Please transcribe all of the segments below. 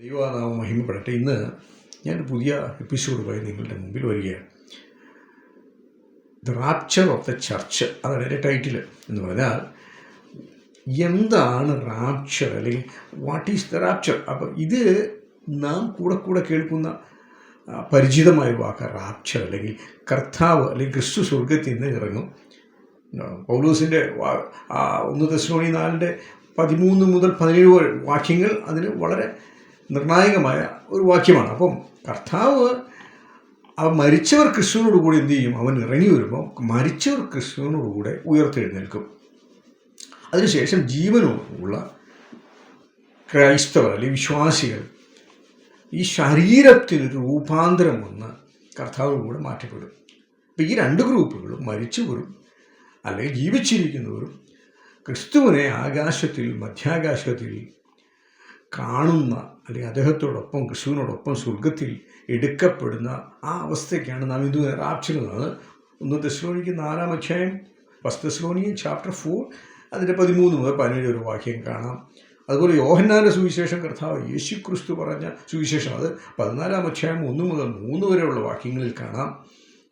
ദൈവനാമം മഹിമപ്പെടട്ടെ. ഇന്ന് ഞാൻ പുതിയ എപ്പിസോഡുമായി നിങ്ങളുടെ മുമ്പിൽ വരികയാണ്. The rapture of the church അതാണ് എന്റെ ടൈറ്റിൽ എന്ന് പറഞ്ഞാൽ എന്താണ് റാപ്ചർ അല്ലെങ്കിൽ വാട്ട് ഈസ് ദ റാപ്ചർ അപ്പം ഇത് നാം കൂടെ കൂടെ കേൾക്കുന്ന പരിചിതമായ വാക്ക് റാപ്ചർ അല്ലെങ്കിൽ കർത്താവ് അല്ലെങ്കിൽ ക്രിസ്തു സ്വർഗത്തിൽ നിന്ന് ഇറങ്ങും. പൗലൂസിന്റെ ഒന്ന് ദശമണി നാലിന്റെ പതിമൂന്ന് മുതൽ പതിനേഴ് വാക്യങ്ങൾ അതിന് വളരെ നിർണായകമായ ഒരു വാക്യമാണ്. അപ്പം കർത്താവ് ആ മരിച്ചവർ ക്രിസ്തുവിനോട് കൂടി എന്ത് ചെയ്യും? അവൻ ഇറങ്ങി വരുമ്പോൾ മരിച്ചവർ ക്രിസ്തുവിനോട് കൂടെ ഉയർത്തെഴുന്നേൽക്കും. അതിനുശേഷം ജീവനോടുള്ള ക്രൈസ്തവർ അല്ലെങ്കിൽ വിശ്വാസികൾ ഈ ശരീരത്തിനൊരു രൂപാന്തരം വന്ന് കർത്താവിനോട് കൂടെ മാറ്റപ്പെടും. അപ്പം ഈ രണ്ട് ഗ്രൂപ്പുകളും മരിച്ചവരും അല്ലെങ്കിൽ ജീവിച്ചിരിക്കുന്നവരും ക്രിസ്തുവിനെ ആകാശത്തിൽ മധ്യാകാശത്തിൽ കാണുന്ന അല്ലെങ്കിൽ അദ്ദേഹത്തോടൊപ്പം കൃഷ്ണനോടൊപ്പം സ്വർഗത്തിൽ എടുക്കപ്പെടുന്ന ആ അവസ്ഥയ്ക്കാണ് നാം ഇന്ന് റാപ്ചറുന്നത് ഒന്ന് ദശലോണിക്ക് നാലാം അധ്യായം ഫസ്റ്റ് തെസ്ലോണിയൻ ചാപ്റ്റർ ഫോർ അതിന്റെ പതിമൂന്ന് മുതൽ പതിനേഴ് ഒരു വാക്യം കാണാം. അതുപോലെ യോഹന്നാന്റെ സുവിശേഷം കർത്താവ് യേശു ക്രിസ്തു പറഞ്ഞ സുവിശേഷം അത് പതിനാലാം അധ്യായം ഒന്ന് മുതൽ മൂന്ന് വരെയുള്ള വാക്യങ്ങളിൽ കാണാം.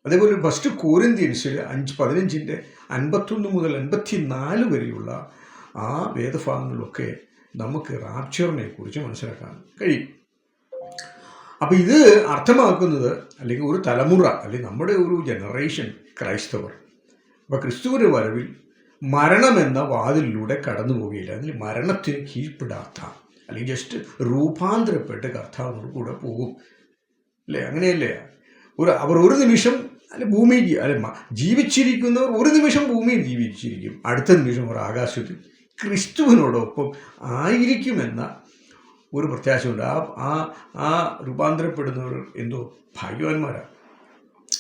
അതേപോലെ ഫസ്റ്റ് കോരിന്ത്യൻസിൽ അഞ്ച് പതിനഞ്ചിന്റെ അൻപത്തൊന്ന് മുതൽ അൻപത്തി നാല് വരെയുള്ള ആ വേദഭാഗങ്ങളിലൊക്കെ നമുക്ക് റാപ്ചറിനെ കുറിച്ച് മനസ്സിലാക്കാൻ കഴിയും. അപ്പോൾ ഇത് അർത്ഥമാക്കുന്നത് അല്ലെങ്കിൽ ഒരു തലമുറ അല്ലെങ്കിൽ നമ്മുടെ ഒരു ജനറേഷൻ ക്രൈസ്തവർ അപ്പോൾ ക്രിസ്തുവിന്റെ വരവിൽ മരണമെന്ന വാതിലിലൂടെ കടന്നു പോവുകയില്ല. അതിൽ മരണത്തിന് കീഴ്പ്പെടാത്ത അല്ലെങ്കിൽ ജസ്റ്റ് രൂപാന്തരപ്പെട്ട് കർത്താവിനോട് കൂടെ പോകും. അല്ലേ? അങ്ങനെയല്ലേ? ഒരു അവർ ഒരു നിമിഷം അല്ലെ ഭൂമിയിൽ അല്ലെ ജീവിച്ചിരിക്കുന്നവർ ഒരു നിമിഷം ഭൂമിയിൽ ജീവിച്ചിരിക്കും. അടുത്ത നിമിഷം അവർ ആകാശത്തിൽ ക്രിസ്തുവിനോടൊപ്പം ആയിരിക്കുമെന്ന ഒരു പ്രത്യാശയുണ്ട്. ആ ആ ആ രൂപാന്തരപ്പെടുന്നവർ എന്തോ ഭാഗ്യവാന്മാരാണ്.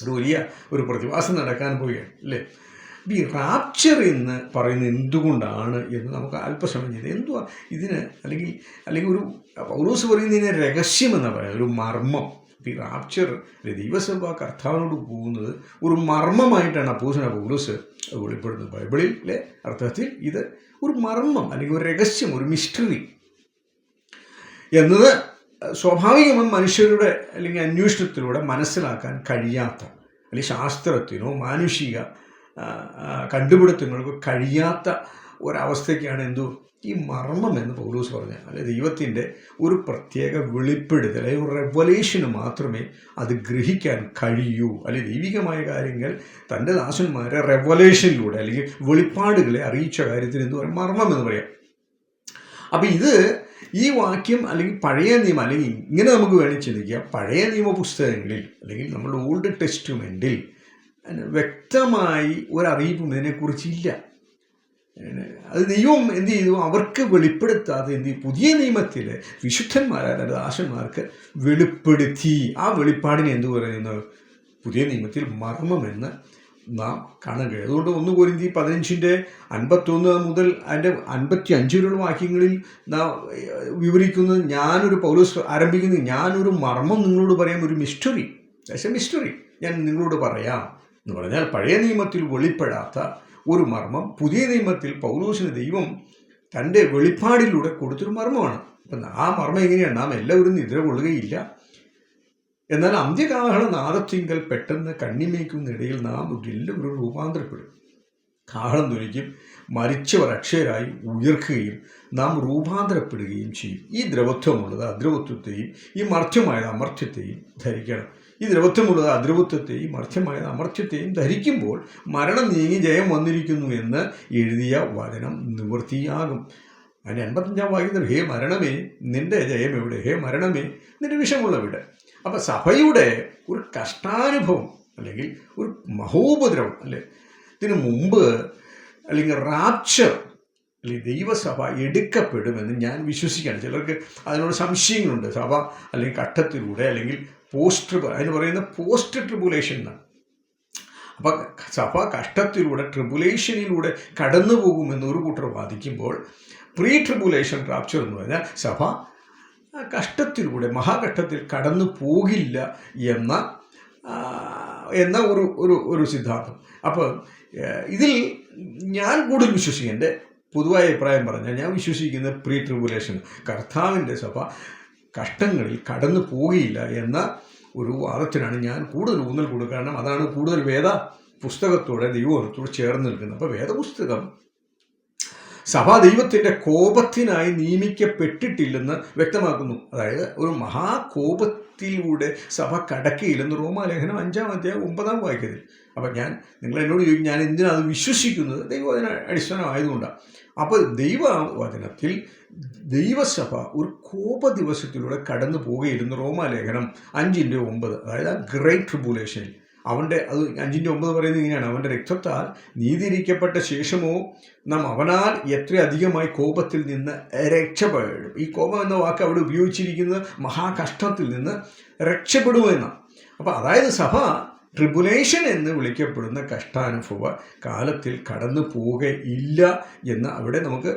ഒരു വലിയ ഒരു പ്രതിഭാസം നടക്കാൻ പോവുകയാണ് അല്ലേ? ഈ റാപ്ചർ എന്ന് പറയുന്നത് എന്തുകൊണ്ടാണ് എന്ന് നമുക്ക് അല്പസമയം ചെയ്ത് എന്തുവാ ഇതിന് അല്ലെങ്കിൽ അല്ലെങ്കിൽ ഒരു പൗലോസ് പറയുന്നതിന് രഹസ്യമെന്ന് പറയാം? ഒരു മർമ്മം. ഈ റാപ്ചർ ദൈവസഭ കർത്താവിനോട് പോകുന്നത് ഒരു മർമ്മമായിട്ടാണ് അപ്പോസന പൗലോസ് വെളിപ്പെടുന്നത്. ബൈബിളിലെ അർത്ഥത്തിൽ ഇത് ഒരു മർമ്മം അല്ലെങ്കിൽ ഒരു രഹസ്യം ഒരു മിസ്റ്ററി എന്നത് സ്വാഭാവികമായി മനുഷ്യരുടെ അല്ലെങ്കിൽ അന്വേഷണത്തിലൂടെ മനസ്സിലാക്കാൻ കഴിയാത്ത അല്ലെങ്കിൽ ശാസ്ത്രത്തിനോ മാനുഷിക കണ്ടുപിടുത്തങ്ങൾക്കോ കഴിയാത്ത ഒരവസ്ഥയ്ക്കാണ് എന്തു? ഈ മർമ്മം എന്ന് പൗലൂസ് പറഞ്ഞ. അല്ലെ ദൈവത്തിന്റെ ഒരു പ്രത്യേക വെളിപ്പെടുത്തൽ അല്ലെങ്കിൽ ഒരു റെവലേഷന് മാത്രമേ അത് ഗ്രഹിക്കാൻ കഴിയൂ. അല്ലെ ദൈവികമായ കാര്യങ്ങൾ തന്റെ ദാസന്മാരെ റെവലേഷനിലൂടെ അല്ലെങ്കിൽ വെളിപ്പാടുകളെ അറിയിച്ച കാര്യത്തിന് എന്ത് പറയാം? മർമ്മം എന്ന് പറയാം. അപ്പം ഇത് ഈ വാക്യം അല്ലെങ്കിൽ പഴയ നിയമം അല്ലെങ്കിൽ ഇങ്ങനെ നമുക്ക് വേണമെങ്കിൽ ചിന്തിക്കാം. പഴയ നിയമ പുസ്തകങ്ങളിൽ അല്ലെങ്കിൽ നമ്മുടെ ഓൾഡ് ടെസ്റ്റ്മെന്റിൽ വ്യക്തമായി ഒരറിയിപ്പും ഇതിനെക്കുറിച്ചില്ല അത് ദൈവം എന്ത് ചെയ്തു? അവർക്ക് വെളിപ്പെടുത്താതെ എന്ത് പുതിയ നിയമത്തിൽ വിശുദ്ധന്മാരായ ദാസന്മാർക്ക് വെളിപ്പെടുത്തി. ആ വെളിപ്പാടിനെ എന്തു പറയുന്നു? പുതിയ നിയമത്തിൽ മർമ്മമെന്ന് നാം കാണാൻ കഴിയും അതുകൊണ്ട് ഒന്ന് കോരിന്തി പതിനഞ്ചിന്റെ അൻപത്തൊന്ന് മുതൽ അതിന്റെ അൻപത്തി അഞ്ച് വരെയുള്ള വാക്യങ്ങളിൽ നാം വിവരിക്കുന്നത് ഞാനൊരു പൗലോസ് ആരംഭിക്കുന്നത് ഞാനൊരു മർമ്മം നിങ്ങളോട് പറയാം. ഒരു മിസ്റ്ററി എ മിസ്റ്ററി ഞാൻ നിങ്ങളോട് പറയാം എന്ന് പറഞ്ഞാൽ പഴയ നിയമത്തിൽ വെളിപ്പെടാത്ത ഒരു മർമ്മം. പുതിയ നിയമത്തിൽ പൗലോസിന് ദൈവം തന്റെ വെളിപ്പാടിലൂടെ കൊടുത്തൊരു മർമ്മമാണ്. അപ്പം ആ മർമ്മം എങ്ങനെയാണ്? നാം എല്ലാവരും നിദ്ര കൊള്ളുകയില്ല. എന്നാൽ അന്ത്യകാഹള നാദത്തിങ്കൽ പെട്ടെന്ന് കണ്ണിമേക്കുന്നിടയിൽ നാം എല്ലാവരും രൂപാന്തരപ്പെടും. കാഹളം ധരിക്കും. മരിച്ചവർ അക്ഷയരായി ഉയർക്കുകയും നാം രൂപാന്തരപ്പെടുകയും ചെയ്യും. ഈ ദ്രവത്വമുള്ളത് അദ്രവത്വത്തെയും ഈ മർത്യമായത് അമർത്യത്തെയും ധരിക്കണം. ഈ ദ്രവത്വമുള്ളത് അദ്രവത്വത്തെയും മർത്യമായത് അമർത്യത്തെയും ധരിക്കുമ്പോൾ മരണം നീങ്ങി ജയം വന്നിരിക്കുന്നു എന്ന് എഴുതിയ വചനം നിവൃത്തിയാകും. അതിന് എൺപത്തഞ്ചാം വാക്യത്തിൽ ഹേ മരണമേ നിന്റെ ജയം എവിടെ? ഹേ മരണമേ നിന്റെ വിഷമുള്ള എവിടെ അപ്പം സഭയുടെ ഒരു കഷ്ടാനുഭവം അല്ലെങ്കിൽ ഒരു മഹോപദ്രവം അല്ലേ? ഇതിനു മുമ്പ് അല്ലെങ്കിൽ റാപ്ചർ അല്ലെങ്കിൽ ദൈവസഭ എടുക്കപ്പെടുമെന്ന് ഞാൻ വിശ്വസിക്കുകയാണ്. ചിലർക്ക് അതിനോട് സംശയങ്ങളുണ്ട്. സഭ അല്ലെങ്കിൽ ഘട്ടത്തിലൂടെ അല്ലെങ്കിൽ പോസ്റ്റ് അതിന് പറയുന്ന പോസ്റ്റ് ട്രിബുലേഷൻ എന്നാണ്. അപ്പം സഭ കഷ്ടത്തിലൂടെ ട്രിബുലേഷനിലൂടെ കടന്നു പോകുമെന്ന് ഒരു കൂട്ടർ വാദിക്കുമ്പോൾ പ്രീ ട്രിബുലേഷൻ റാപ്ചർ എന്ന് പറഞ്ഞാൽ സഭ കഷ്ടത്തിലൂടെ മഹാഘട്ടത്തിൽ കടന്നു പോകില്ല എന്ന എന്ന ഒരു ഒരു ഒരു സിദ്ധാന്തം. അപ്പോൾ ഇതിൽ ഞാൻ കൂടുതൽ വിശ്വസിക്കും എന്റെ പൊതുവായ അഭിപ്രായം പറഞ്ഞാൽ ഞാൻ വിശ്വസിക്കുന്ന പ്രീ ട്രിബുലേഷൻ കർത്താവിന്റെ സഭ കഷ്ടങ്ങളിൽ കടന്നു പോവുകയില്ല എന്ന ഒരു വാദത്തിനാണ് ഞാൻ കൂടുതൽ ഊന്നൽ കൊടുക്കുക. കാരണം അതാണ് കൂടുതൽ വേദ പുസ്തകത്തോടെ ദൈവത്തോട് ചേർന്ന് നിൽക്കുന്നത്. അപ്പോൾ വേദപുസ്തകം സഭ ദൈവത്തിന്റെ കോപത്തിനായി നിയമിക്കപ്പെട്ടിട്ടില്ലെന്ന് വ്യക്തമാക്കുന്നു. അതായത് ഒരു മഹാകോപത്തിലൂടെ സഭ കടക്കിയില്ലെന്ന് റോമാലേഖനം അഞ്ചാം അധ്യായം ഒമ്പതാം വാക്യത്തിൽ അപ്പം ഞാൻ നിങ്ങൾ എന്നോട് ചോദിക്കും ഞാൻ എന്തിനാണ് അത് വിശ്വസിക്കുന്നത്? ദൈവവചന അടിസ്ഥാനമായതുകൊണ്ടാണ് അപ്പോൾ ദൈവവചനത്തിൽ ദൈവസഭ ഒരു കോപ ദിവസത്തിലൂടെ കടന്നു പോകുകയിരുന്നു റോമാലേഖനം അഞ്ചിന്റെ ഒമ്പത്. അതായത് ആ ഗ്രേറ്റ് ട്രിബുലേഷനിൽ അവന്റെ അത് അഞ്ചിന്റെ ഒമ്പത് പറയുന്നത് ഇങ്ങനെയാണ്. അവന്റെ രക്തത്താൽ നീതിയിരിക്കപ്പെട്ട ശേഷമോ നാം അവനാൽ എത്രയധികമായി കോപത്തിൽ നിന്ന് രക്ഷപ്പെടും. ഈ കോപം എന്ന വാക്ക് അവിടെ ഉപയോഗിച്ചിരിക്കുന്നത് മഹാകഷ്ടത്തിൽ നിന്ന് രക്ഷപ്പെടുമെന്നാണ്. അപ്പോൾ അതായത് സഭ ട്രിബുലേഷൻ എന്ന് വിളിക്കപ്പെടുന്ന കഷ്ടാനുഭവ കാലത്തിൽ കടന്നു പോവുകയില്ല എന്ന് അവിടെ നമുക്ക്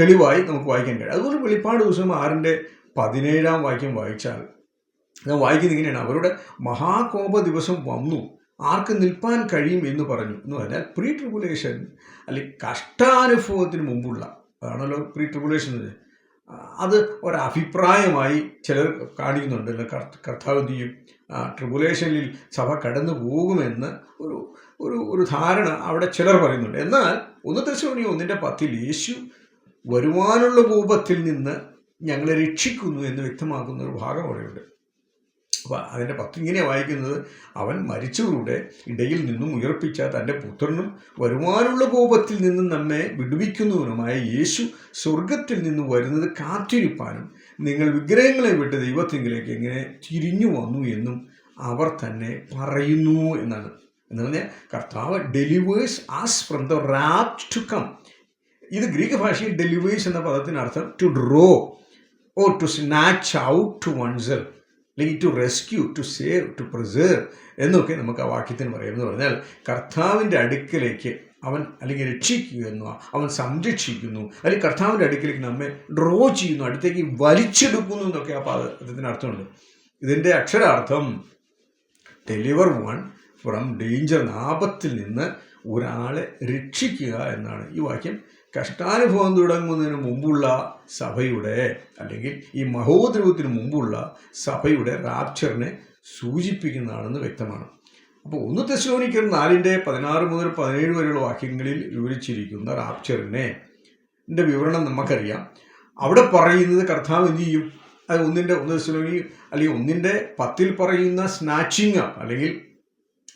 തെളിവായി നമുക്ക് വായിക്കാൻ കഴിയും. അതുപോലെ വെളിപ്പാട് ദിവസം ആറിന്റെ പതിനേഴാം വാക്യം വായിച്ചാൽ ഞാൻ വായിക്കുന്നത് ഇങ്ങനെയാണ്. അവരുടെ മഹാകോപ ദിവസം വന്നു. ആർക്ക് നിൽപ്പാൻ കഴിയും എന്ന് പറഞ്ഞു. എന്ന് പറഞ്ഞാൽ പ്രീ ട്രിബുലേഷൻ അല്ലെങ്കിൽ കഷ്ടാനുഭവത്തിന് മുമ്പുള്ള അതാണല്ലോ പ്രീ ട്രിബുലേഷൻ അത് ഒരഭിപ്രായമായി ചിലർ കാണിക്കുന്നുണ്ട്. കർത്താവ് എന്ത് ചെയ്യും? ട്രിബുലേഷനിൽ സഭ കടന്നു പോകുമെന്ന് ഒരു ഒരു ഒരു ധാരണ അവിടെ ചിലർ പറയുന്നുണ്ട്. എന്നാൽ ഒന്ന് ദശമണി ഒന്നിന്റെ പത്തിൽ യേശു വരുവാനുള്ള കോപത്തിൽ നിന്ന് ഞങ്ങളെ രക്ഷിക്കുന്നു എന്ന് വ്യക്തമാക്കുന്ന ഒരു ഭാഗം അവിടെയുണ്ട്. അപ്പോൾ അതിന്റെ പത്ത് ഇങ്ങനെ വായിക്കുന്നത് അവൻ മരിച്ചവരുടെ ഇടയിൽ നിന്നും ഉയർപ്പിച്ച തന്റെ പുത്രനും വരുവാനുള്ള കോപത്തിൽ നിന്നും നമ്മെ വിടുവിക്കുന്നവനുമായ യേശു സ്വർഗത്തിൽ നിന്ന് വരുന്നത് കാത്തിരിപ്പാനും നിങ്ങൾ വിഗ്രഹങ്ങളെ വിട്ട് ദൈവത്തിങ്കിലേക്ക് എങ്ങനെ തിരിഞ്ഞു വന്നു എന്നും അവർ തന്നെ പറയുന്നു എന്നാണ്. എന്ന് പറഞ്ഞാൽ കർത്താവ് delivers as from the rapt to come. ഇത് ഗ്രീക്ക് ഭാഷയിൽ ഡെലിവേഴ്സ് എന്ന പദത്തിനർത്ഥം to draw or to snatch out to oneself അല്ലെങ്കിൽ to rescue to save to preserve എന്നൊക്കെ നമുക്ക് ആ വാക്യത്തിന് പറയാം എന്ന് പറഞ്ഞാൽ കർത്താവിന്റെ അടുക്കലേക്ക് അവൻ അല്ലെങ്കിൽ രക്ഷിക്കുക എന്നോ അവൻ സംരക്ഷിക്കുന്നു. അല്ലെങ്കിൽ കർത്താവിന്റെ അടുക്കലേക്ക് നമ്മെ ഡ്രോ ചെയ്യുന്നു അടുത്തേക്ക് വലിച്ചെടുക്കുന്നു എന്നൊക്കെ ആ പദത്തിന് അർത്ഥമുണ്ട്. ഇതിന്റെ അക്ഷരാർത്ഥം ഡെലിവർ വൺ ഫ്രം ഡേഞ്ചർ ആപത്തിൽ നിന്ന് ഒരാളെ രക്ഷിക്കുക എന്നാണ് ഈ വാക്യം കഷ്ടാനുഭവം തുടങ്ങുന്നതിന് മുമ്പുള്ള സഭയുടെ അല്ലെങ്കിൽ ഈ മഹോദ്രവത്തിന് മുമ്പുള്ള സഭയുടെ റാപ്ചറിനെ സൂചിപ്പിക്കുന്നതാണെന്ന് വ്യക്തമാണ്. അപ്പോൾ ഒന്ന് തെസ്ലോനിക്കർ നാലിന്റെ പതിനാറ് മുതൽ പതിനേഴ് വരെയുള്ള വാക്യങ്ങളിൽ വിവരിച്ചിരിക്കുന്ന റാപ്ചറിനെ വിവരണം നമുക്കറിയാം. അവിടെ പറയുന്നത് കർത്താവ് എന്ത് ചെയ്യും? അത് ഒന്നിന്റെ ഒന്ന് തെസ്സലോനി അല്ലെങ്കിൽ ഒന്നിന്റെ പത്തിൽ പറയുന്ന സ്നാച്ചിങ് അല്ലെങ്കിൽ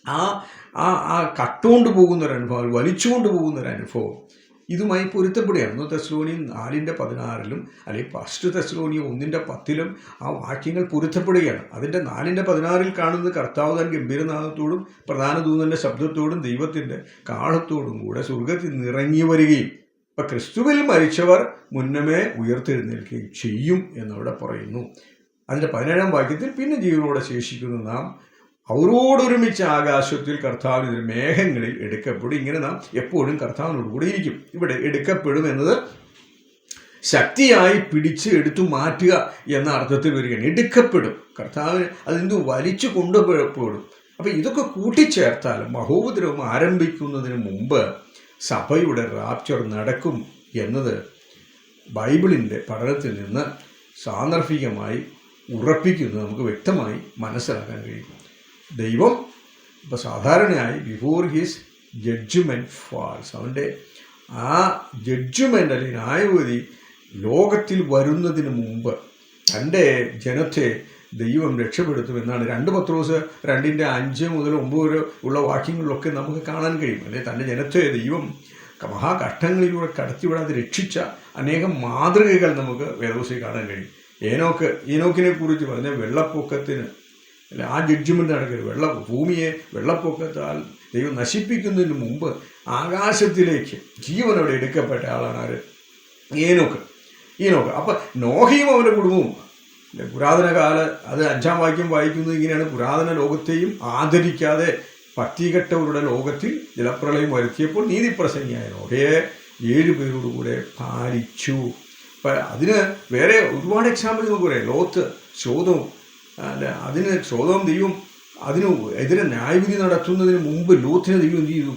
ആ ആ ആ കട്ടുകൊണ്ട് പോകുന്ന ഒരു അനുഭവം വലിച്ചുകൊണ്ട് പോകുന്ന ഒരു അനുഭവം ഇതുമായി പൊരുത്തപ്പെടുകയാണ്. ഒന്ന് തെസ്ലോണി നാലിന്റെ പതിനാറിലും അല്ലെങ്കിൽ ഫസ്റ്റ് തെസ്ലോണി ഒന്നിന്റെ പത്തിലും ആ വാക്യങ്ങൾ പൊരുത്തപ്പെടുകയാണ്. അതിന്റെ നാലിന്റെ പതിനാറിൽ കാണുന്നത് കർത്താവ് താൻ ഗംഭീരനാഥത്തോടും പ്രധാന ദൂതന്റെ ശബ്ദത്തോടും ദൈവത്തിന്റെ കാളത്തോടും കൂടെ സ്വർഗത്തിൽ നിറങ്ങി വരികയും ഇപ്പം ക്രിസ്തുവിൽ മരിച്ചവർ മുന്നമേ ഉയർത്തെഴുന്നേൽക്കുകയും ചെയ്യും എന്നവിടെ പറയുന്നു. അതിന്റെ പതിനേഴാം വാക്യത്തിൽ പിന്നെ ജീവനോടെ ശേഷിക്കുന്ന നാം അവരോടൊരുമിച്ച് ആകാശത്തിൽ കർത്താവിന് മേഘങ്ങളിൽ എടുക്കപ്പെടും. ഇങ്ങനെ നാം എപ്പോഴും കർത്താവിനോട് കൂടെ ഇരിക്കും. ഇവിടെ എടുക്കപ്പെടും എന്നത് ശക്തിയായി പിടിച്ച് എടുത്തു മാറ്റുക എന്ന അർത്ഥത്തിൽ വരികയാണ്. എടുക്കപ്പെടും. കർത്താവിന് അതെന്തു വലിച്ചു കൊണ്ടുപോയപ്പോഴും. അപ്പം ഇതൊക്കെ കൂട്ടിച്ചേർത്താൽ മഹോപദ്രവം ആരംഭിക്കുന്നതിന് മുമ്പ് സഭയുടെ റാപ്ചർ നടക്കും എന്നത് ബൈബിളിന്റെ പഠനത്തിൽ നിന്ന് സാന്ദർഭികമായി ഉറപ്പിക്കുന്നത് നമുക്ക് വ്യക്തമായി മനസ്സിലാക്കാൻ കഴിയും. ദൈവം ഇപ്പോൾ സാധാരണയായി ബിഫോർ ഹിസ് ജഡ്ജ്മെന്റ് ഫാൾസ് അവന്റെ ആ ജഡ്ജ്മെന്റ് അല്ലെങ്കിൽ ന്യായവിധി ലോകത്തിൽ വരുന്നതിന് മുമ്പ് തന്റെ ജനത്തെ ദൈവം രക്ഷപ്പെടുത്തുമെന്നാണ് രണ്ട് പത്രോസ് രണ്ടിന്റെ അഞ്ച് മുതൽ ഒമ്പത് വരെ ഉള്ള വാക്യങ്ങളിലൊക്കെ നമുക്ക് കാണാൻ കഴിയും. അല്ലെ തന്റെ ജനത്തെ ദൈവം മഹാകഷ്ടങ്ങളിലൂടെ കടത്തിവിടാതെ രക്ഷിച്ച അനേകം മാതൃകകൾ നമുക്ക് വേദവസയിൽ കാണാൻ കഴിയും. ഏനോക്ക് ഏനോക്കിനെ കുറിച്ച് പറഞ്ഞ വെള്ളപ്പൊക്കത്തിന് ആ ജഡ്ജ്മെന്റ് നടക്കരുത് വെള്ള ഭൂമിയെ വെള്ളപ്പൊക്കത്താൽ ദൈവം നശിപ്പിക്കുന്നതിന് മുമ്പ് ആകാശത്തിലേക്ക് ജീവനോടെ എടുക്കപ്പെട്ട ആളാണ് ആര്? ഏനോക്ക്. ഈനോക്ക് അപ്പം നോഹയും അവന്റെ കുടുംബവും. പുരാതന കാല അത് അഞ്ചാം വാക്യം വായിക്കുന്നത് ഇങ്ങനെയാണ്. പുരാതന ലോകത്തെയും ആദരിക്കാതെ പറ്റികെട്ടവരുടെ ലോകത്തിൽ ജലപ്രളയം വരുത്തിയപ്പോൾ നീതിപ്രസംഗിയായ നോഹയെ ഏഴ് പേരോടുകൂടെ പാലിച്ചു. അപ്പം അതിന് വേറെ ഒരുപാട് എക്സാമ്പിൾ നമുക്ക് പറയാം. ലോത്ത് ശോധവും അല്ല? അതിന് ശോധവും ദൈവം അതിന് എതിരെ ന്യായവിധി നടത്തുന്നതിന് മുമ്പ് ലോത്തിനെ ദൈവം എന്ത് ചെയ്തു?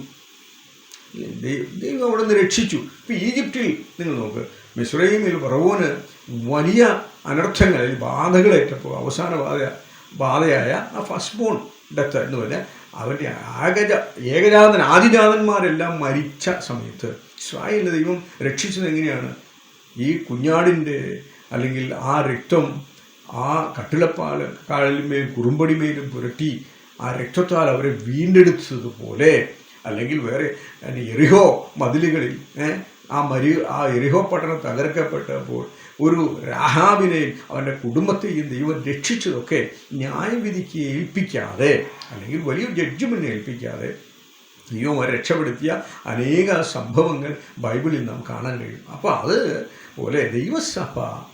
ദൈവം അവിടെ നിന്ന് രക്ഷിച്ചു. ഇപ്പം ഈജിപ്തിൽ നിങ്ങൾ നോക്ക്. മിസ്രൈമിൽ ഫറവോന് വലിയ അനർത്ഥങ്ങൾ ബാധകളേറ്റപ്പോൾ അവസാന ബാധ ബാധയായ ആ ഫസ്റ്റ് ബോൺ ഡെത്ത് എന്ന് പറഞ്ഞാൽ അവന്റെ ആകജ ഏകജാതൻ ആദിജാതന്മാരെല്ലാം മരിച്ച സമയത്ത് ഇസ്രായേലിനെ ദൈവം രക്ഷിച്ചത് എങ്ങനെയാണ്? ഈ കുഞ്ഞാടിന്റെ അല്ലെങ്കിൽ ആ രക്തം ആ കട്ടിളപ്പാല കാലിന്മേൽ കുറുമ്പടിമേലും പുരട്ടി ആ രക്തത്താൽ അവരെ വീണ്ടെടുത്തതുപോലെ അല്ലെങ്കിൽ വേറെ എറിഹോ മതിലുകളിൽ ആ മരി ആ എറിഹോ പട്ടണം തകർക്കപ്പെട്ടപ്പോൾ ഒരു രാഹാബിനെയും അവന്റെ കുടുംബത്തെയും ദൈവം രക്ഷിച്ചതൊക്കെ ന്യായവിധിക്ക് ഏൽപ്പിക്കാതെ അല്ലെങ്കിൽ വലിയ ജഡ്ജ്മെന്റിനെ ഏൽപ്പിക്കാതെ ദൈവം രക്ഷപ്പെടുത്തിയ അനേക സംഭവങ്ങൾ ബൈബിളിൽ നാം കാണാൻ കഴിയും. അപ്പോൾ അത് പോലെ ദൈവസഭയ്ക്ക്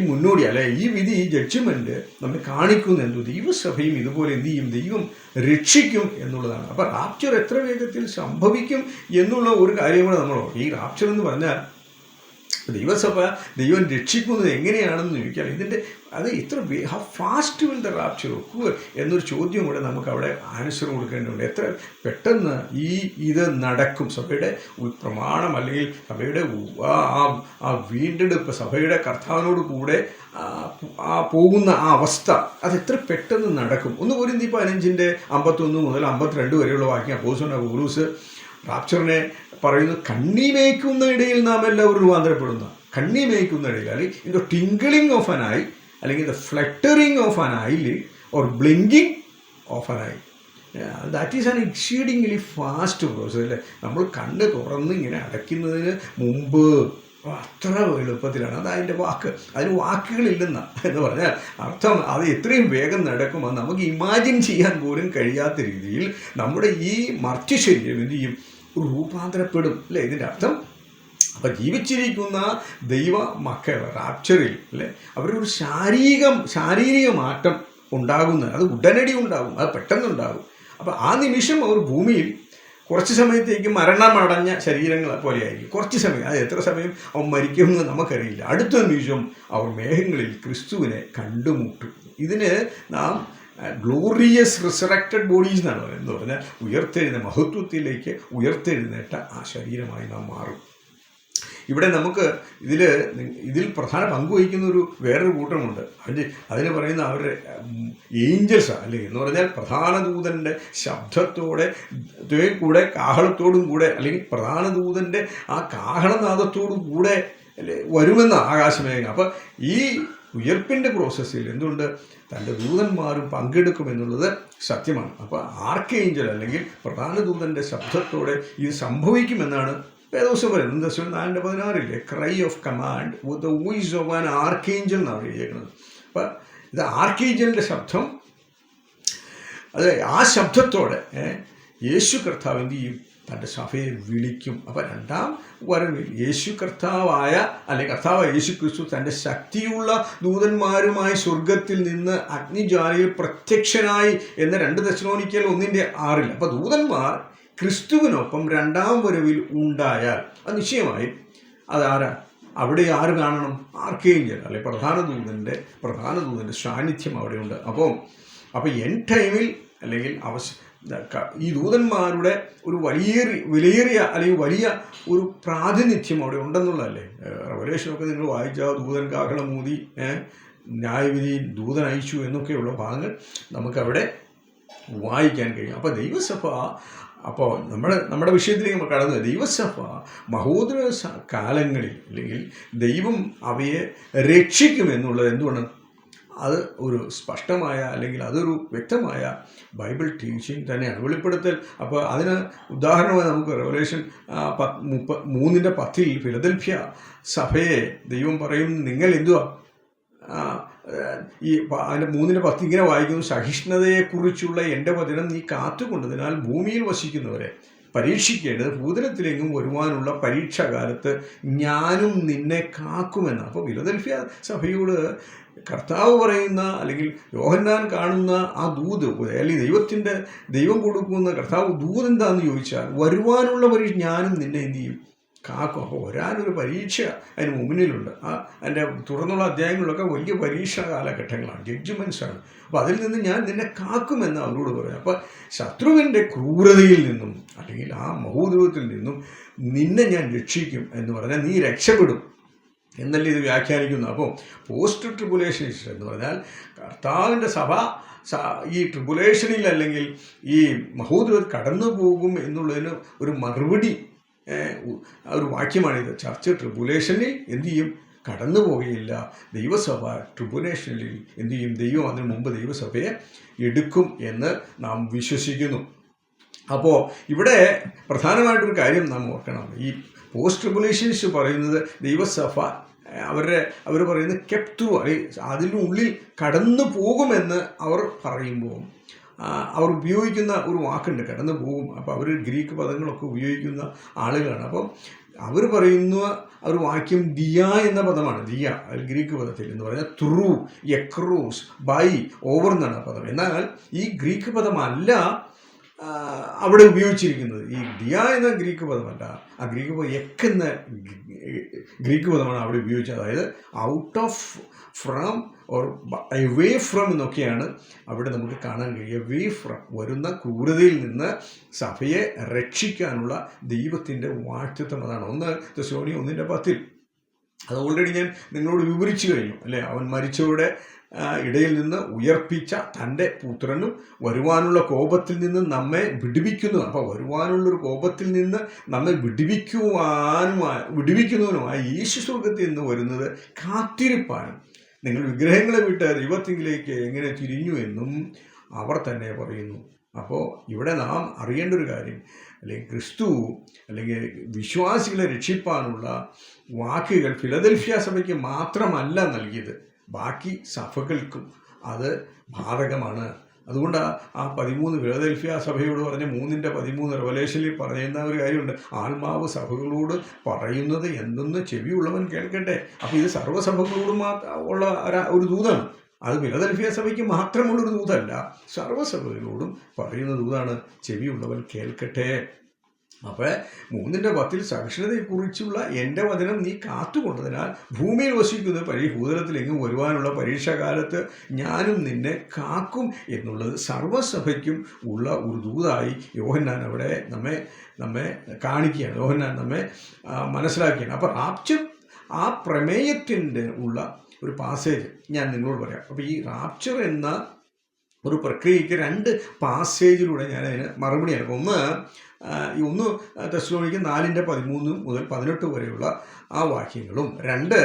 മുന്നോടി അല്ലെ? ഈ വിധി ജഡ്ജ്മെന്റ് നമ്മൾ കാണിക്കുന്ന എന്തു ദൈവസഭയും ഇതുപോലെ എന്ത് ചെയ്യും? ദൈവം രക്ഷിക്കും എന്നുള്ളതാണ്. അപ്പോൾ റാപ്ചർ എത്ര വേഗത്തിൽ സംഭവിക്കും എന്നുള്ള ഒരു കാര്യം കൂടെ നമ്മൾ ഈ റാപ്ചർ എന്ന് പറഞ്ഞാൽ ദൈവസഭ ദൈവം രക്ഷിക്കുന്നത് എങ്ങനെയാണെന്ന് ചോദിക്കാം. ഇതിന്റെ അത് ഇത്ര how fast will the rapture occur എന്നൊരു ചോദ്യം കൂടെ നമുക്ക് അവിടെ ആൻസർ കൊടുക്കേണ്ടതുണ്ട്. എത്ര പെട്ടെന്ന് ഈ ഇത് നടക്കും? സഭയുടെ പ്രമാണം അല്ലെങ്കിൽ സഭയുടെ ആ- വീണ്ടെടുപ്പ് സഭയുടെ കർത്താവിനോട് കൂടെ ആ പോകുന്ന ആ അവസ്ഥ അത് എത്ര പെട്ടെന്ന് നടക്കും? ഒന്ന് പോലും പതിനഞ്ചിന്റെ അമ്പത്തൊന്ന് മുതൽ അമ്പത്തിരണ്ട് വരെയുള്ള വാക്യം അപ്പോസോന പൗലൂസ് റാപ്ചറിനെ പറയുന്നു കണ്ണി മേയ്ക്കുന്ന ഇടയിൽ നാം എല്ലാവരും രൂപാന്തരപ്പെടുന്ന. കണ്ണി മേയ്ക്കുന്ന ഇടയിൽ അല്ലെങ്കിൽ in the twinkling of an eye അല്ലെങ്കിൽ the fluttering of an eye or blinking of an eye that is an exceedingly fast process അല്ലേ? നമ്മൾ കണ്ണ് തുറന്ന് ഇങ്ങനെ അടയ്ക്കുന്നതിന് മുമ്പ് അത്ര എളുപ്പത്തിലാണ്. അത് അതിന്റെ വാക്ക് അതിന് വാക്കുകളില്ലെന്ന എന്ന് പറഞ്ഞാൽ അർത്ഥം അത് എത്രയും വേഗം നടക്കുമ്പോൾ നമുക്ക് ഇമാജിൻ ചെയ്യാൻ പോലും കഴിയാത്ത രീതിയിൽ നമ്മുടെ ഈ മർത്യശരീരം എന്ത് ചെയ്യും? രൂപാന്തരപ്പെടും അല്ലേ? ഇതിന്റെ അർത്ഥം അപ്പം ജീവിച്ചിരിക്കുന്ന ദൈവ മക്കൾ റാപ്ചറിൽ അല്ലേ അവരൊരു ശാരീരിക ശാരീരിക മാറ്റം ഉണ്ടാകുന്നത് അത് ഉടനടി ഉണ്ടാകും അത് പെട്ടെന്നുണ്ടാകും അപ്പോൾ ആ നിമിഷം അവർ ഭൂമിയിൽ കുറച്ച് സമയത്തേക്ക് മരണമടഞ്ഞ ശരീരങ്ങളെ പോലെയായിരിക്കും. കുറച്ച് സമയം അത് എത്ര സമയം അവൻ മരിക്കുമെന്ന് നമുക്കറിയില്ല. അടുത്ത നിമിഷം അവർ മേഘങ്ങളിൽ ക്രിസ്തുവിനെ കണ്ടുമുട്ടും. ഇതിന് നാം ഗ്ലോറിയസ് റിസറക്റ്റഡ് ബോഡീസ് എന്നാണ് എന്ന് പറഞ്ഞാൽ ഉയർത്തെഴുന്ന മഹത്വത്തിലേക്ക് ഉയർത്തെഴുന്നേറ്റ ആ ശരീരമായി നാം മാറും. ഇവിടെ നമുക്ക് ഇതിൽ ഇതിൽ പ്രധാന പങ്കുവഹിക്കുന്ന ഒരു വേറൊരു കൂട്ടമുണ്ട്. അതിന് അതിന് പറയുന്ന അവരുടെ ഏഞ്ചൽസ് അല്ലെങ്കിൽ എന്ന് പറഞ്ഞാൽ പ്രധാന ദൂതന്റെ ശബ്ദത്തോടെ ത്തോടെ കൂടെ കാഹളത്തോടും കൂടെ അല്ലെങ്കിൽ പ്രധാന ദൂതന്റെ ആ കാഹളനാദത്തോടും കൂടെ അല്ലേ വരുമെന്ന ആകാശമേഖല അപ്പം ഈ ഉയർപ്പിന്റെ പ്രോസസ്സിൽ എന്തുകൊണ്ട് തന്റെ ദൂതന്മാരും പങ്കെടുക്കുമെന്നുള്ളത് സത്യമാണ്. അപ്പോൾ ആർക്കേഞ്ചൽ അല്ലെങ്കിൽ പ്രധാന ദൂതന്റെ ശബ്ദത്തോടെ ഇത് സംഭവിക്കുമെന്നാണ് വേദോസം പറയുന്നത് ദശം നാലിന്റെ പതിനാറില്ലേ cry of command with the voice of an archangel എന്നാണ് എഴുതിയേക്കുന്നത്. അപ്പം ഇത് ആർക്കേഞ്ചലിന്റെ ശബ്ദം അതെ ആ ശബ്ദത്തോടെ യേശു കർത്താവ് ഈ തന്റെ സഭയെ വിളിക്കും. അപ്പോൾ രണ്ടാം വരവിൽ യേശു കർത്താവായ അല്ലെങ്കിൽ കർത്താവ് യേശു ക്രിസ്തു തന്റെ ശക്തിയുള്ള ദൂതന്മാരുമായി സ്വർഗത്തിൽ നിന്ന് അഗ്നിജ്വാലയിൽ പ്രത്യക്ഷനായി എന്ന രണ്ട് ദശലോണിക്കൽ ഒന്നിന്റെ ആറിൽ. അപ്പോൾ ദൂതന്മാർ ക്രിസ്തുവിനൊപ്പം രണ്ടാം വരവിൽ ഉണ്ടായാൽ അത് നിശ്ചയമായും അതാരാ? അവിടെ ആര് കാണണം? ആർക്കേഞ്ചൽ അല്ലെ പ്രധാന ദൂതന്റെ പ്രധാന ദൂതന്റെ സാന്നിധ്യം അവിടെയുണ്ട്. അപ്പോൾ അപ്പോൾ എൻ ടൈമിൽ അല്ലെങ്കിൽ അവശ ക- ഈ ദൂതന്മാരുടെ ഒരു വലിയേറി വിലയേറിയ അല്ലെങ്കിൽ വലിയ ഒരു പ്രാതിനിധ്യം അവിടെ ഉണ്ടെന്നുള്ളതല്ലേ റവലേഷനൊക്കെ നിങ്ങൾ വായിച്ചാൽ ദൂതൻ കാഹളമൂതി ന്യായവിധി ദൂതൻ അയച്ചു എന്നൊക്കെയുള്ള ഭാഗങ്ങൾ നമുക്കവിടെ വായിക്കാൻ കഴിയും അപ്പോൾ ദൈവസഭ അപ്പോൾ നമ്മുടെ നമ്മുടെ വിഷയത്തിലേക്ക് നമ്മൾ കടന്നു. ദൈവസഭ മഹോദര കാലങ്ങളിൽ അല്ലെങ്കിൽ ദൈവം അവയെ രക്ഷിക്കുമെന്നുള്ളത് എന്തുകൊണ്ട് അത് ഒരു സ്പഷ്ടമായ അല്ലെങ്കിൽ അതൊരു വ്യക്തമായ ബൈബിൾ ടീച്ചിങ് തന്നെയാണ്. വെളിപ്പെടുത്തൽ. അപ്പോൾ അതിന് ഉദാഹരണമായി നമുക്ക് റെവലേഷൻ മുപ്പ മൂന്നിന്റെ പത്തിൽ ഫിലദൽഫ്യ സഭയെ ദൈവം പറയും നിങ്ങൾ എന്തുവാ? ഈ അതിന്റെ മൂന്നിന്റെ പത്ത് ഇങ്ങനെ വായിക്കുന്നു സഹിഷ്ണുതയെക്കുറിച്ചുള്ള എന്റെ വചനം നീ കാത്തുകൊണ്ടതിനാൽ ഭൂമിയിൽ വസിക്കുന്നവരെ പരീക്ഷിക്കേണ്ടത് ഭൂതലത്തിലെങ്ങും വരുവാനുള്ള പരീക്ഷാകാലത്ത് ഞാനും നിന്നെ കാക്കുമെന്ന് അപ്പോൾ ഫിലദൽഫിയ സഭയോട് കർത്താവ് പറയുന്ന അല്ലെങ്കിൽ യോഹന്നാൻ കാണുന്ന ആ ദൂത് അല്ലെങ്കിൽ ദൈവത്തിന്റെ ദൈവം കൊടുക്കുന്ന കർത്താവ് ദൂത് എന്താണെന്ന് ചോദിച്ചാൽ വരുവാനുള്ള പരീക്ഷ ഞാനും നിന്നെ എന്ത് ചെയ്യും? കാക്കും. അപ്പോൾ ഒരാനൊരു പരീക്ഷ അതിന് മുന്നിലുണ്ട് ആ അതിന്റെ തുടർന്നുള്ള അധ്യായങ്ങളിലൊക്കെ വലിയ പരീക്ഷാ കാലഘട്ടങ്ങളാണ് ജഡ്ജ്മെൻസാണ് അപ്പോൾ അതിൽ നിന്ന് ഞാൻ നിന്നെ കാക്കുമെന്ന് അവരോട് പറയും. അപ്പോൾ ശത്രുവിന്റെ ക്രൂരതയിൽ നിന്നും അല്ലെങ്കിൽ ആ മഹോദ്രവത്തിൽ നിന്നും നിന്നെ ഞാൻ രക്ഷിക്കും എന്ന് പറഞ്ഞാൽ നീ രക്ഷപ്പെടും. എന്നല്ലേ ഇത് വ്യാഖ്യാനിക്കുന്നു? അപ്പോൾ പോസ്റ്റ് ട്രിബുലേഷൻ എന്ന് പറഞ്ഞാൽ കർത്താവിന്റെ സഭ ഈ ട്രിബുലേഷനിൽ അല്ലെങ്കിൽ ഈ മഹോദര കടന്നു പോകും എന്നുള്ളതിന് ഒരു മറുപടി ഒരു വാക്യമാണിത്. ചർച്ച് ട്രിബുലേഷനിൽ എന്തു ചെയ്യും? കടന്നു പോവുകയില്ല ദൈവസഭ ട്രിബുലേഷനിൽ എന്തു ചെയ്യും? ദൈവം അതിനു മുമ്പ് ദൈവസഭയെ എടുക്കും എന്ന് നാം വിശ്വസിക്കുന്നു. അപ്പോൾ ഇവിടെ പ്രധാനമായിട്ടൊരു കാര്യം നാം ഓർക്കണം. ഈ പോസ്റ്റ് ട്രിബുലേഷൻസ് പറയുന്നത് ദൈവസഭ അവരുടെ അവർ പറയുന്നത് കെപ്തു അതിനുള്ളിൽ കടന്നു പോകുമെന്ന് അവർ പറയുമ്പോൾ അവർ ഉപയോഗിക്കുന്ന ഒരു വാക്കുണ്ട് കടന്നു പോകും. അപ്പോൾ അവർ ഗ്രീക്ക് പദങ്ങളൊക്കെ ഉപയോഗിക്കുന്ന ആളുകളാണ്. അപ്പം അവർ പറയുന്ന ഒരു വാക്യം ദിയ എന്ന പദമാണ്. ദിയ ഗ്രീക്ക് പദത്തിൽ എന്ന് പറഞ്ഞാൽ ത്രൂ എക്രൂസ് ബൈ ഓവർ എന്നാണ് പദം. എന്നാൽ ഈ ഗ്രീക്ക് പദമല്ല അവിടെ ഉപയോഗിച്ചിരിക്കുന്നത്. ഈ ദിയ എന്ന ഗ്രീക്ക് പദമല്ല. ആ ഗ്രീക്ക് പദം എക്കുന്ന ഗ്രീക്ക് പദമാണ് അവിടെ ഉപയോഗിച്ചത്. അതായത് out of from or away from എന്നൊക്കെയാണ് അവിടെ നമുക്ക് കാണാൻ കഴിയുക. എവേ ഫ്രം വരുന്ന ക്രൂരതയിൽ നിന്ന് സഭയെ രക്ഷിക്കാനുള്ള ദൈവത്തിന്റെ വാഴ്ത്തത്വം അതാണ്. ഒന്ന് തെസോണി ഒന്നിന്റെ പത്തിൽ. അത് ഓൾറെഡി ഞാൻ നിങ്ങളോട് വിവരിച്ചു കഴിഞ്ഞു അല്ലേ? അവൻ മരിച്ചവരുടെ ആ, ഇടയിൽ നിന്ന് ഉയർപ്പിച്ച തന്റെ പുത്രനും വരുവാനുള്ള കോപത്തിൽ നിന്ന് നമ്മെ വിടുവിക്കുന്നു. അപ്പോൾ വരുവാനുള്ളൊരു കോപത്തിൽ നിന്ന് നമ്മെ വിടുവിക്കുവാനുമായി വിടുവിക്കുന്നവനുമായി യേശു സ്വർഗത്തിൽ നിന്ന് വരുന്നത് കാത്തിരിപ്പാണ് നിങ്ങൾ വിഗ്രഹങ്ങളെ വിട്ട് ദൈവത്തിങ്കിലേക്ക് എങ്ങനെ തിരിഞ്ഞു എന്നും അവർ തന്നെ പറയുന്നു. അപ്പോൾ ഇവിടെ നാം അറിയേണ്ട ഒരു കാര്യം അല്ലെങ്കിൽ ക്രിസ്തു അല്ലെങ്കിൽ വിശ്വാസികളെ രക്ഷിപ്പാനുള്ള വാക്കുകൾ ഫിലദൽഫിയ സഭയ്ക്ക് മാത്രമല്ല നൽകിയത്. ബാക്കി സഭകൾക്കും അത് ബാധകമാണ്. അതുകൊണ്ട് ആ പതിമൂന്ന് ഫിലദൽഫിയ സഭയോട് പറഞ്ഞ മൂന്നിന്റെ പതിമൂന്ന് റവലേഷനിൽ പറയുന്ന ഒരു കാര്യമുണ്ട്. ആത്മാവ് സഭകളോട് പറയുന്നത് എന്തെന്ന് ചെവിയുള്ളവൻ കേൾക്കട്ടെ അപ്പോൾ ഇത് സർവസഭകളോടും ഉള്ള ഒരു- ഒരു ദൂതാണ് അത് ഫിലദൽഫിയ സഭയ്ക്ക് മാത്രമുള്ളൊരു ദൂതല്ല. സർവസഭകളോടും പറയുന്ന ദൂതാണ്. ചെവിയുള്ളവൻ കേൾക്കട്ടെ. അപ്പോൾ മൂന്നിന്റെ പത്തിൽ സഹിഷ്ണുതയെക്കുറിച്ചുള്ള എന്റെ വചനം നീ കാത്തുകൊണ്ടതിനാൽ ഭൂമിയിൽ വസിക്കുന്ന പരീ ഭൂതലത്തിലെങ്ങും വരുവാനുള്ള പരീക്ഷാകാലത്ത് ഞാനും നിന്നെ കാക്കും എന്നുള്ളത് സർവസഭയ്ക്കും ഉള്ള ഒരു ദൂതായി യോഹന്നാൻ അവിടെ നമ്മെ നമ്മെ കാണിക്കുകയാണ്. യോഹന്നാൻ നമ്മെ മനസ്സിലാക്കിയാണ് അപ്പോൾ റാപ്ചർ ആ പ്രമേയത്തിന്റെ ഉള്ള ഒരു പാസേജ് ഞാൻ നിങ്ങളോട് പറയാം. അപ്പോൾ ഈ റാപ്ചർ എന്ന ഒരു പ്രക്രിയയ്ക്ക് രണ്ട് പാസേജിലൂടെ ഞാൻ അതിന് മറുപടി നൽകും ഒന്ന് ഒന്ന് തെസ്ലോണിക്ക് നാലിന്റെ പതിമൂന്ന് മുതൽ പതിനെട്ട് വരെയുള്ള ആ വാക്യങ്ങളും. രണ്ട്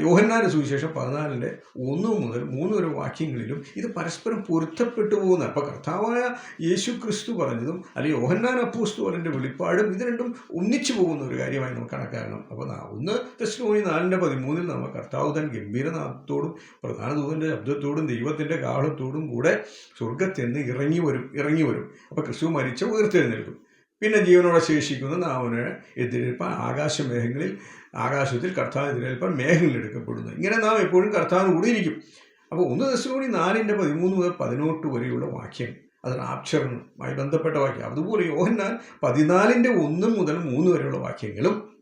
യോഹന്നാന്റെ സുവിശേഷം പതിനാലിന്റെ ഒന്ന് മുതൽ മൂന്ന് വരെ വാക്യങ്ങളിലും ഇത് പരസ്പരം പൊരുത്തപ്പെട്ടു പോകുന്ന. അപ്പോൾ കർത്താവായ യേശു ക്രിസ്തു പറഞ്ഞതും അല്ലെങ്കിൽ യോഹന്നാൻ അപ്പോസ്തുവലിന്റെ വെളിപ്പാടും ഇത് രണ്ടും ഒന്നിച്ചു പോകുന്ന ഒരു കാര്യമായി നമുക്ക് കണക്കാക്കണം. അപ്പോൾ ഒന്ന് തെസ്ലോണി നാലിന്റെ പതിമൂന്നിൽ നമ്മൾ കർത്താവ് തൻ ഗംഭീരനാഥത്തോടും പ്രധാന ദൂതന്റെ ശബ്ദത്തോടും ദൈവത്തിന്റെ കാഹളത്തോടും കൂടെ സ്വർഗത്തിൽ നിന്ന് ഇറങ്ങി വരും ഇറങ്ങി വരും. അപ്പോൾ ക്രിസ്തു മരിച്ച ഉയർത്തെഴുന്നേൽക്കും. പിന്നെ ജീവനോടെ ശേഷിക്കുന്ന നാവന് എതിരേൽപ്പാൻ ആകാശമേഘങ്ങളിൽ ആകാശത്തിൽ കർത്താവ് എതിരേൽപ്പാൻ മേഘങ്ങളിൽ എടുക്കപ്പെടുന്നു. ഇങ്ങനെ നാം എപ്പോഴും കർത്താവിന് കൂടി ഇരിക്കും. അപ്പോൾ ഒന്ന് ദിവസം നാലിന്റെ പതിമൂന്ന് മുതൽ പതിനെട്ട് വരെയുള്ള വാക്യം അത് റാപ്ചറിനുമായി ബന്ധപ്പെട്ട വാക്യം. അതുപോലെ യോഹന്നാൻ പതിനാലിന്റെ ഒന്ന് മുതൽ മൂന്ന് വരെയുള്ള വാക്യങ്ങളും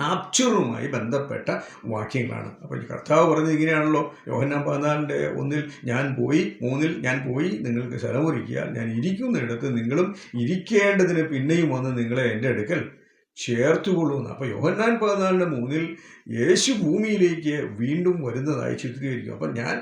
റാപ്ചറുമായി ബന്ധപ്പെട്ട വാക്യങ്ങളാണ്. അപ്പോൾ ഈ കർത്താവ് പറഞ്ഞത് ഇങ്ങനെയാണല്ലോ. യോഹന്നാൻ പതിനാലിന്റെ ഒന്നിൽ ഞാൻ പോയി മൂന്നിൽ ഞാൻ പോയി നിങ്ങൾക്ക് സ്ഥലമൊരുക്കിയാൽ ഞാൻ ഇരിക്കുന്നിടത്ത് നിങ്ങളും ഇരിക്കേണ്ടതിന് പിന്നെയും വന്ന് നിങ്ങളെ എന്റെ അടുക്കൽ ചേർത്തുകൊള്ളുമെന്ന് അപ്പോൾ യോഹന്നാൻ പതിനാലിന്റെ മൂന്നിൽ യേശു ഭൂമിയിലേക്ക് വീണ്ടും വരുന്നതായി ചിത്രീകരിക്കും. അപ്പം ഞാൻ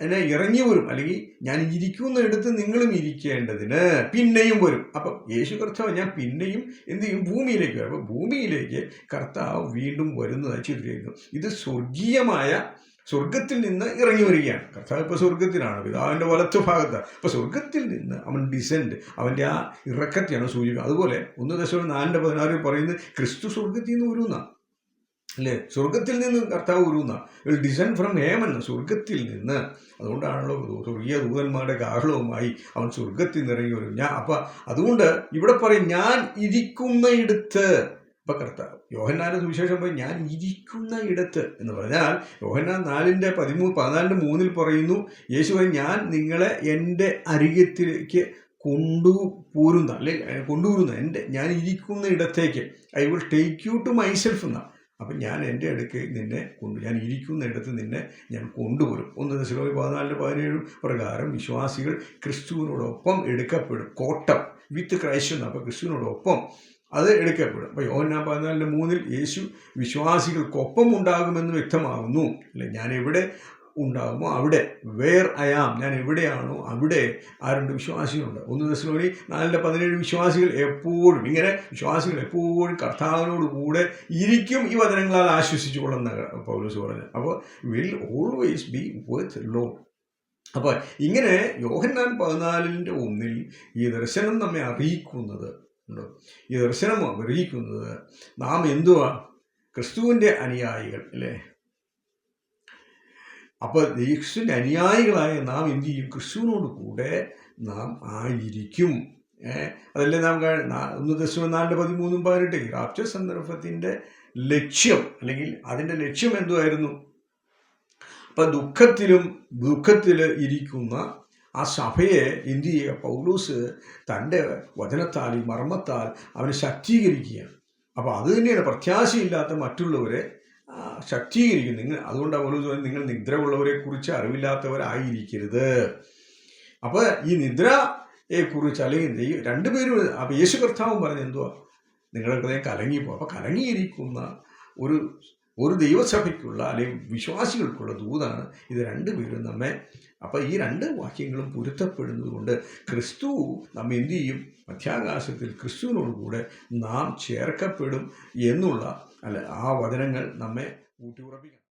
എന്നെ ഇറങ്ങി വരും. അല്ലെങ്കിൽ ഞാൻ ഇരിക്കുന്നിടത്ത് നിങ്ങളും ഇരിക്കേണ്ടതിന് പിന്നെയും വരും. അപ്പം യേശു കർത്താവ് ഞാൻ പിന്നെയും എന്ത് ചെയ്യും? ഭൂമിയിലേക്ക് വരും. അപ്പം ഭൂമിയിലേക്ക് കർത്താവ് വീണ്ടും വരുന്നതായി ചിത്രീകരിക്കുന്നു ഇത് സ്വർഗീയമായ സ്വർഗത്തിൽ നിന്ന് ഇറങ്ങി വരികയാണ്. കർത്താവ് ഇപ്പോൾ സ്വർഗത്തിലാണ്. പിതാവിന്റെ വലത്ത് ഭാഗത്താണ് അപ്പോൾ സ്വർഗത്തിൽ നിന്ന് അവൻ ഡിസെൻഡ് അവന്റെ ആ ഇറക്കത്തെയാണ് സൂചിപ്പിക്കുന്നത്. അതുപോലെ ഒന്ന് ദശം നാലിന്റെ പതിനാറിൽ പറയുന്നത് ക്രിസ്തു സ്വർഗത്തിൽ നിന്ന് വരുന്ന അല്ലേ? സ്വർഗത്തിൽ നിന്ന് കർത്താവ് ഉരുന്ന ഡിസൈൻ ഫ്രം ഹേമൻ സ്വർഗത്തിൽ നിന്ന്. അതുകൊണ്ടാണല്ലോ സ്വർഗീയ ദൂതന്മാരുടെ കാഹളവുമായി അവൻ സ്വർഗത്തിൽ നിന്ന് ഇറങ്ങി വരും ഞാൻ അപ്പം അതുകൊണ്ട് ഇവിടെ പറയും ഞാൻ ഇരിക്കുന്ന ഇടത്ത് ഇപ്പം കർത്താവ് യോഹന്നാന സുവിശേഷം പോയി ഞാൻ ഇരിക്കുന്ന ഇടത്ത് എന്ന് പറഞ്ഞാൽ യോഹന്നാൻ നാലിന്റെ പതിമൂന്ന് പതിനാലിന്റെ മൂന്നിൽ പറയുന്നു യേശു ഞാൻ നിങ്ങളെ എന്റെ അരികത്തിലേക്ക് കൊണ്ടുപോരുന്ന അല്ലെ കൊണ്ടുപോരുന്ന എന്റെ ഞാൻ ഇരിക്കുന്ന ഇടത്തേക്ക് I will take you to myself എന്നാണ് അപ്പം ഞാൻ എന്റെ അടുക്ക് നിന്നെ കൊണ്ട് ഞാൻ ഇരിക്കുന്നിടത്ത് നിന്നെ ഞാൻ കൊണ്ടുവരും. ഒന്ന് ദശലോകി പതിനാലിന് പതിനേഴും പ്രകാരം വിശ്വാസികൾ ക്രിസ്തുവിനോടൊപ്പം എടുക്കപ്പെടും. കോട്ടം വിത്ത് ക്രൈസ്റ്റ് എന്ന് അപ്പോൾ ക്രിസ്തുവിനോടൊപ്പം അത് എടുക്കപ്പെടും. അപ്പോൾ യോഹന്നാൻ പതിനാലിന്റെ മൂന്നിൽ യേശു വിശ്വാസികൾക്കൊപ്പം ഉണ്ടാകുമെന്ന് വ്യക്തമാകുന്നു. അല്ലെ? ഞാൻ എവിടെ ഉണ്ടാകുമോ? അവിടെ വേർ അയാം ഞാൻ എവിടെയാണോ അവിടെ ആ രണ്ട് വിശ്വാസികളുണ്ട്. ഒന്ന് ദശലോനി നാലിന്റെ പതിനേഴ് വിശ്വാസികൾ എപ്പോഴും ഇങ്ങനെ വിശ്വാസികൾ എപ്പോഴും കർത്താവിനോട് കൂടെ ഇരിക്കും ഈ വചനങ്ങളാൽ ആശ്വസിച്ചു കൊള്ളുന്ന പൗലോസ് പറഞ്ഞു അപ്പോൾ will always be with lord അപ്പോൾ ഇങ്ങനെ യോഹന്നാൻ പതിനാലിന്റെ ഒന്നിൽ ഈ ദർശനം നമ്മെ അറിയിക്കുന്നത് ഉണ്ടോ? ഈ ദർശനം അറിയിക്കുന്നത് നാം എന്തുവാ? ക്രിസ്തുവിന്റെ അനുയായികൾ അല്ലേ? അപ്പോൾ യേശുവിന്റെ അനുയായികളായ നാം എന്ത് ചെയ്യും? ക്രിസ്തുവിനോട് കൂടെ നാം ആയിരിക്കും. അതല്ലേ നാം ഒന്ന് ദശമം നാലിന്റെ പതിമൂന്നും പതിനെട്ട്. റാപ്ചർ സന്ദർഭത്തിന്റെ ലക്ഷ്യം അല്ലെങ്കിൽ അതിന്റെ ലക്ഷ്യം എന്തുമായിരുന്നു അപ്പം ദുഃഖത്തിലും ദുഃഖത്തിൽ ഇരിക്കുന്ന ആ സഭയെ എന്ത് ചെയ്യുക? പൗലൂസ് തന്റെ വചനത്താൽ മർമ്മത്താൽ അവനെ ശക്തീകരിക്കുകയാണ്. അപ്പോൾ അത് തന്നെയാണ് പ്രത്യാശയില്ലാത്ത മറ്റുള്ളവരെ ശക്തീകരിക്കും നിങ്ങൾ പൗലൂസ് പറയുന്നത് നിങ്ങൾ നിദ്രയുള്ളവരെ കുറിച്ച് അറിവില്ലാത്തവരായിരിക്കരുത്. അപ്പോൾ ഈ നിദ്രയെ കുറിച്ച് അല്ലെങ്കിൽ രണ്ടുപേരും അപ്പോൾ യേശു കർത്താവും പറഞ്ഞ എന്തുവാ? നിങ്ങളുടെ ഹൃദയം കലങ്ങിപ്പോ അപ്പോൾ കലങ്ങിയിരിക്കുന്ന ഒരു ഒരു ദൈവസഭയ്ക്കുള്ള അല്ലെങ്കിൽ വിശ്വാസികൾക്കുള്ള ദൂതാണ് ഇത് രണ്ടുപേരും നമ്മെ അപ്പോൾ ഈ രണ്ട് വാക്യങ്ങളും പൊരുത്തപ്പെടുന്നത് കൊണ്ട് ക്രിസ്തു നമ്മെ എന്തു ചെയ്യും? മധ്യാകാശത്തിൽ ക്രിസ്തുവിനോട് കൂടെ നാം ചേർക്കപ്പെടും എന്നുള്ള അല്ല ആ വചനങ്ങൾ നമ്മെ ഊട്ടിയുറപ്പിക്കണം.